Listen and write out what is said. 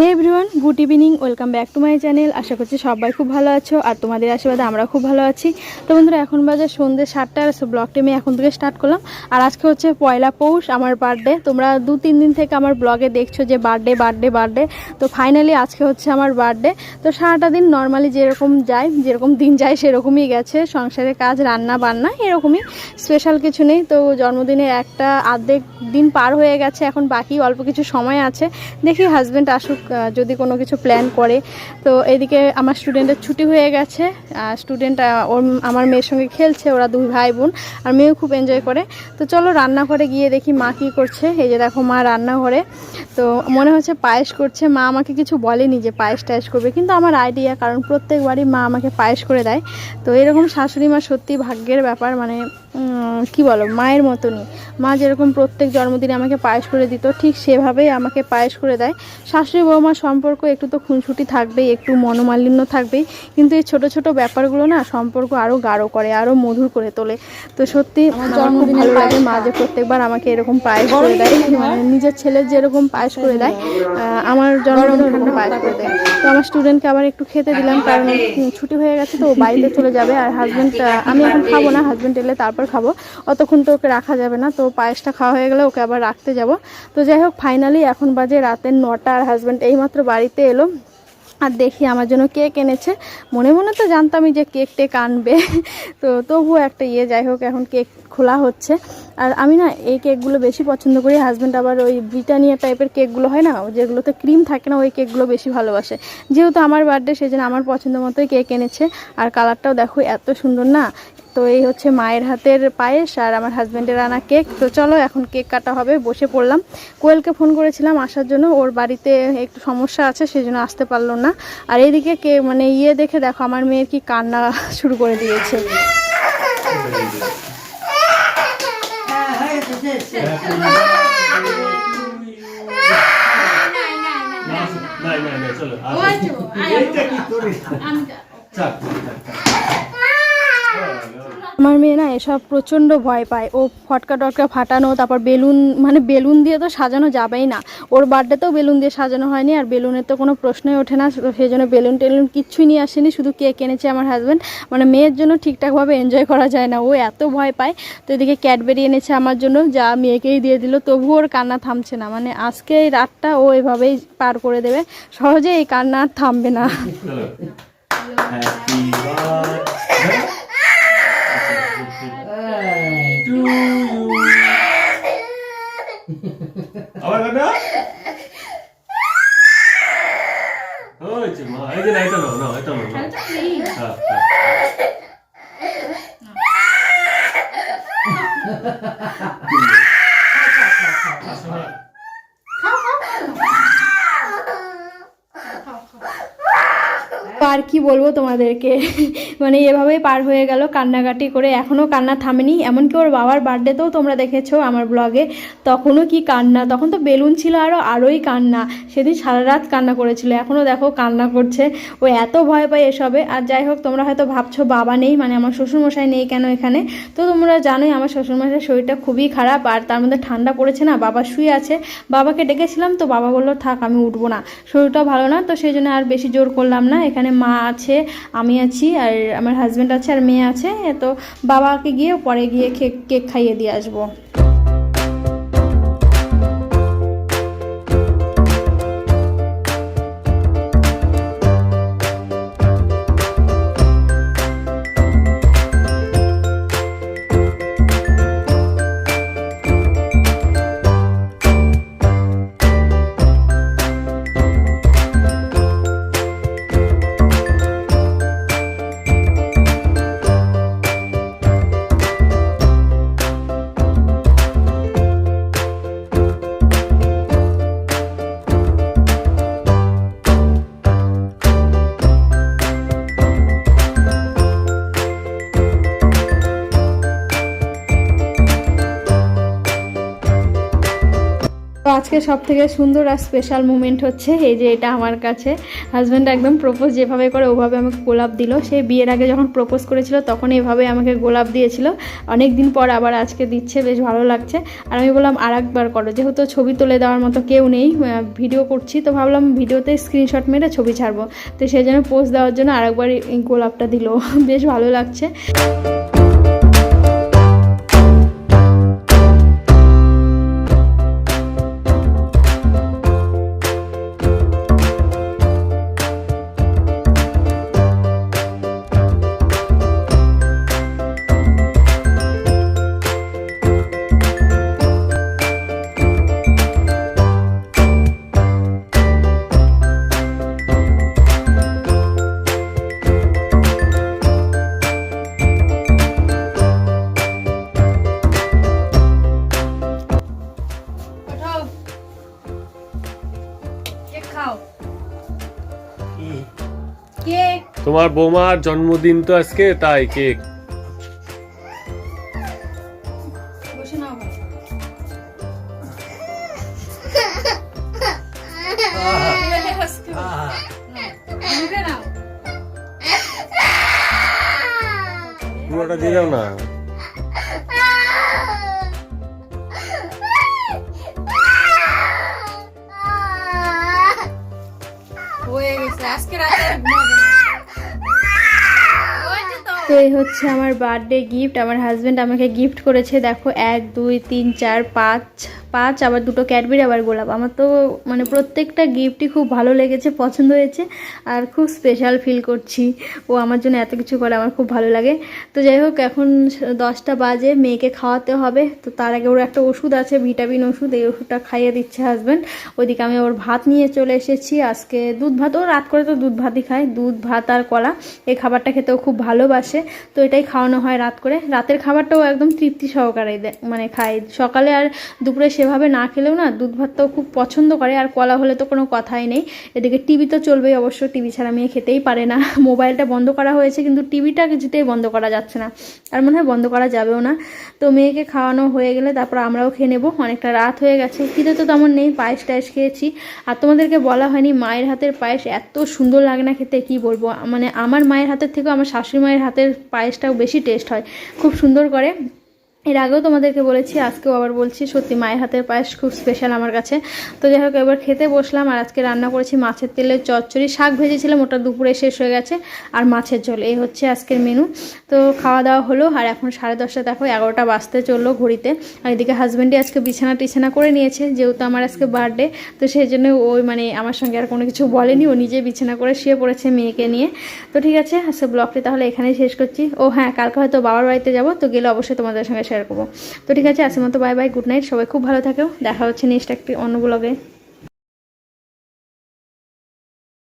Hey everyone good evening welcome back to my channel আশা করছি সবাই খুব ভালো আছো আর তোমাদের আশীর্বাদে আমরা খুব ভালো আছি। তো বন্ধুরা, এখন বাজে সন্ধ্যে সাতটার ব্লগটি আমি এখন থেকে স্টার্ট করলাম। আর আজকে হচ্ছে পয়লা পৌষ, আমার বার্থডে তোমরা দু তিন দিন থেকে আমার ব্লগে দেখছ যে বার্থডে বার্থডে বার্থডে তো ফাইনালি আজকে হচ্ছে আমার বার্থডে তো সারাটা দিন নর্মালি যেরকম যায়, যেরকম দিন যায়, সেরকমই গেছে। সংসারের কাজ, রান্না, বান্না, এরকমই। স্পেশাল কিছু নেই। তো জন্মদিনের একটা আর্ধেক দিন পার হয়ে গেছে। এখন বাকি অল্প কিছু সময় আছে। দেখি হাজব্যান্ড আসুক। যদি কোনো কিছু প্ল্যান করে। তো এদিকে আমার স্টুডেন্টের ছুটি হয়ে গেছে স্টুডেন্ট ওর আমার মেয়ের সঙ্গে খেলছে, ওরা দুই ভাই বোন আর মেয়েও খুব এনজয় করে। তো চলো রান্নাঘরে গিয়ে দেখি মা কী করছে। এই যে দেখো মা রান্নাঘরে। তো মনে হচ্ছে পায়েস করছে। মা আমাকে কিছু বলেনি যে পায়েস টায়েস করবে, কিন্তু আমার আইডিয়া কারণ প্রত্যেকবারই মা আমাকে পায়েস করে দেয়। তো এরকম শাশুড়ি মা সত্যি ভাগ্যের ব্যাপার মানে কি বলো মায়ের মতনই। মা যেরকম প্রত্যেক জন্মদিনে আমাকে পায়েস করে দিত ঠিক সেভাবেই আমাকে পায়েস করে দেয়। শাশুড়ি বৌমার সম্পর্ক একটু তো খুনসুটি থাকবেই একটু মনোমালিন্য থাকবেই কিন্তু এই ছোট ছোট ব্যাপারগুলো না সম্পর্ক আরও গাঢ় করে আরও মধুর করে তোলে। তো সত্যি আমার লাগে মা যে প্রত্যেকবার আমাকে এরকম পায়েস করে দেয়। মানে নিজের ছেলের যেরকম পায়েস করে দেয় আমার জন্মদিনে এরকম পায়েস করে দেয়। তো আমার স্টুডেন্টকে আবার একটু খেতে দিলাম কারণ ছুটি হয়ে গেছে তো ও বাড়িতে চলে যাবে আর হাজব্যান্ড আমি এখন খাব না হাজব্যান্ড এলে তারপর খাব। অতক্ষণ তো ওকে রাখা যাবে না, তো পায়েসটা খাওয়া হয়ে গেলে ওকে আবার রাখতে যাব। তো যাই হোক ফাইনালি এখন বাজে রাতের নটা আর হাজব্যান্ড এইমাত্র বাড়িতে এলো। আর দেখি আমার জন্য কেক এনেছে। মনে মনে তো জানতামই যে কেক টেক আনবে। তো তবুও একটা ইয়ে যাই হোক, এখন কেক খোলা হচ্ছে। আর আমি না এই কেকগুলো বেশি পছন্দ করি। হাজব্যান্ড আবার ওই ব্রিটানিয়া টাইপের কেকগুলো হয় না, যেগুলোতে ক্রিম থাকে না, ওই কেকগুলো বেশি ভালোবাসে। যেহেতু আমার বার্থডে সেই জন্য আমার পছন্দ মতোই কেক এনেছে। আর কালারটাও দেখো, এত সুন্দর না। তো এই হচ্ছে মায়ের হাতের পায়েস আর আমার হাজব্যান্ডের আনা কেক। তো চলো এখন কেক কাটা হবে বসে পড়লাম। কোয়েলকে ফোন করেছিলাম আসার জন্য ওর বাড়িতে একটু সমস্যা আছে সেই জন্য আসতে পারল না। আর এইদিকে কে মানে ইয়ে দেখে দেখো আমার মেয়ের কি কান্না শুরু করে দিয়েছে। চলো ওই তো, আয়, এইটা কি করে আমি চাপ চাপ, চাপ। আমার মেয়ে না এসব প্রচণ্ড ভয় পায়। ও ফটকা টটকা ফাটানো, তারপর বেলুন মানে বেলুন দিয়ে তো সাজানো যাবেই না। ওর বার্থডেতেও বেলুন দিয়ে সাজানো হয়নি, আর বেলুনের তো কোনো প্রশ্নই ওঠে না। সেই জন্য বেলুন টেলুন কিচ্ছুই নিয়ে আসেনি, শুধু কেক এনেছে আমার হাজব্যান্ড মানে মেয়ের জন্য ঠিকঠাকভাবে এনজয় করা যায় না। ও এত ভয় পায়, তো এদিকে ক্যাডবেরি এনেছে আমার জন্য, যা মেয়েকেই দিয়ে দিল। তবুও ওর কান্না থামছে না। মানে আজকে এই রাতটা ও এভাবেই পার করে দেবে। সহজে এই কান্না আর থামবে না চলো হ্যাপি বার্থডে টু ইউ আবার কাটা হয়েছে মা এই যে না এটা নাও নাও এটা নাও নাও। হ্যাঁ হ্যাঁ আসো আর কি বলব তোমাদেরকে? মানে এভাবেই পার হয়ে গেল, কান্নাকাটি করে। এখনও কান্না থামেনি, এমনকি ওর বাবার বার্থডেতেও তোমরা দেখেছ আমার ব্লগে তখনও কি কান্না? তখন তো বেলুন ছিল আরও আরোই কান্না। সেদিন সারা রাত কান্না করেছিল এখনও দেখো কান্না করছে। ও এত ভয় পায় এসবে। আর যাই হোক, তোমরা হয়তো ভাবছ, বাবা নেই মানে আমার শ্বশুরমশাই নেই কেন এখানে? তো তোমরা জানোই আমার শ্বশুরমশাইয়ের শরীরটা খুবই খারাপ, আর তার মধ্যে ঠান্ডা পড়েছে না, বাবা শুয়ে আছে। বাবাকে ডেকেছিলাম, তো বাবা বলল, থাক, আমি উঠবো না। শরীরটাও ভালো না, তো সেই জন্য আর বেশি জোর করলাম না। এখানে মা আছে, আমি আছি, আর আমার হাজব্যান্ড আছে আর মেয়ে আছে, তো বাবাকে গিয়ে পরে গিয়ে কেক কেক খাইয়ে দিয়ে আসব। আজকে সব থেকে সুন্দর আর স্পেশাল মুমেন্ট হচ্ছে এই যে এটা আমার কাছে। হাজব্যান্ড একদম প্রপোজ যেভাবে করে ওভাবে আমাকে গোলাপ দিল। সে বিয়ের আগে যখন প্রপোজ করেছিল তখন এভাবে আমাকে গোলাপ দিয়েছিল। অনেক দিন পর আবার আজকে দিচ্ছে, বেশ ভালো লাগছে। আর আমি বললাম আর একবার করো। যেহেতু ছবি তুলে দেওয়ার মতো কেউ নেই ভিডিও করছি, তো ভাবলাম ভিডিওতে স্ক্রিনশট মেরে ছবি ছাড়বো। তো সেই জন্য পোজ দেওয়ার জন্য আরেকবার গোলাপটা দিল। বেশ ভালো লাগছে। তোমার বৌমার জন্মদিন তো আজকে তাই কেক। বসে নাও নাও পুরোটা দিয়ে দাও না। তো। এই হচ্ছে আমার বার্থডে গিফট আমার হাজব্যান্ড আমাকে গিফট করেছে, দেখো, এক, দুই, তিন, চার, পাঁচ পাঁচ, আবার দুটো ক্যাডবেরি, আবার গোলাপ। আমার তো মানে প্রত্যেকটা গিফটই খুব ভালো লেগেছে, পছন্দ হয়েছে, আর খুব স্পেশাল ফিল করছি। ও আমার জন্য এত কিছু করে, আমার খুব ভালো লাগে। তো যাই হোক, এখন দশটা বাজে, মেয়েকে খাওয়াতে হবে। তো তার আগে ওর একটা ওষুধ আছে, ভিটামিন ওষুধ, এই ওষুধটা খাইয়ে দিচ্ছে হাজব্যান্ড ওইদিকে আমি ওর ভাত নিয়ে চলে এসেছি। আজকে দুধ ভাত, ও রাত করে তো দুধ ভাতই খায়। দুধ, ভাত আর কলা, এই খাবারটা খেতেও খুব ভালোবাসে। তো এটাই খাওয়ানো হয় রাত করে। রাতের খাবারটাও একদম তৃপ্তি সহকারে মানে খায়। সকালে আর দুপুরে সেভাবে না খেলেও না দুধ ভাতটাও খুব পছন্দ করে, আর কলা হলে তো কোনো কথাই নেই। এদিকে টিভি তো চলবেই অবশ্য, টিভি ছাড়া মেয়ে খেতেই পারে না। মোবাইলটা বন্ধ করা হয়েছে, কিন্তু টিভিটা কিছুতেই বন্ধ করা যাচ্ছে না। আর মনে হয় বন্ধ করা যাবেও না। তো মেয়েকে খাওয়ানো হয়ে গেলে তারপর আমরাও খেয়ে নেব। অনেকটা রাত হয়ে গেছে। খিদে তো তেমন নেই, পায়েস টায়েস খেয়েছি। আর তোমাদেরকে বলা হয়নি, মায়ের হাতের পায়েস এত সুন্দর লাগে না খেতে, কি বলব? মানে আমার মায়ের হাতের থেকেও আমার শাশুড়ি মায়ের হাতের পায়েসটাও বেশি টেস্ট হয়। খুব সুন্দর করে। এর আগেও তোমাদেরকে বলেছি, আজকেও আবার বলছি, সত্যি মায়ের হাতের পায়েস খুব স্পেশাল আমার কাছে। তো যাই হোক, এবার খেতে বসলাম আর আজকে রান্না করেছি মাছের তেলের চচ্চড়ি। শাক ভেজেছিলাম, ওটা দুপুরে শেষ হয়ে গেছে, আর মাছের ঝোল, এই হচ্ছে আজকের মেনু তো খাওয়া দাওয়া হলো, আর এখন সাড়ে দশটা, দেখো এগারোটা বাজতে চলল ঘড়িতে। আর এদিকে হাজব্যান্ডই আজকে বিছানা টিছানা করে নিয়েছে, যেহেতু আমার আজকে বার্থডে তো সেই জন্য ওই মানে আমার সঙ্গে আর কোনো কিছু বলেনি, ও নিজে বিছানা করে শুয়ে পড়েছে মেয়েকে নিয়ে। তো ঠিক আছে, আজকে ব্লগটি তাহলে এখানেই শেষ করছি। ও হ্যাঁ কালকে হয়তো বাবার বাড়িতে যাব, তো গেলে অবশ্যই তোমাদের সঙ্গে শেয়ার করব। তো ঠিক আছে, আজকের মতো বাই বাই গুড নাইট সবাই খুব ভালো থাকো দেখা হচ্ছে নেক্সট একটি অন্য ব্লগে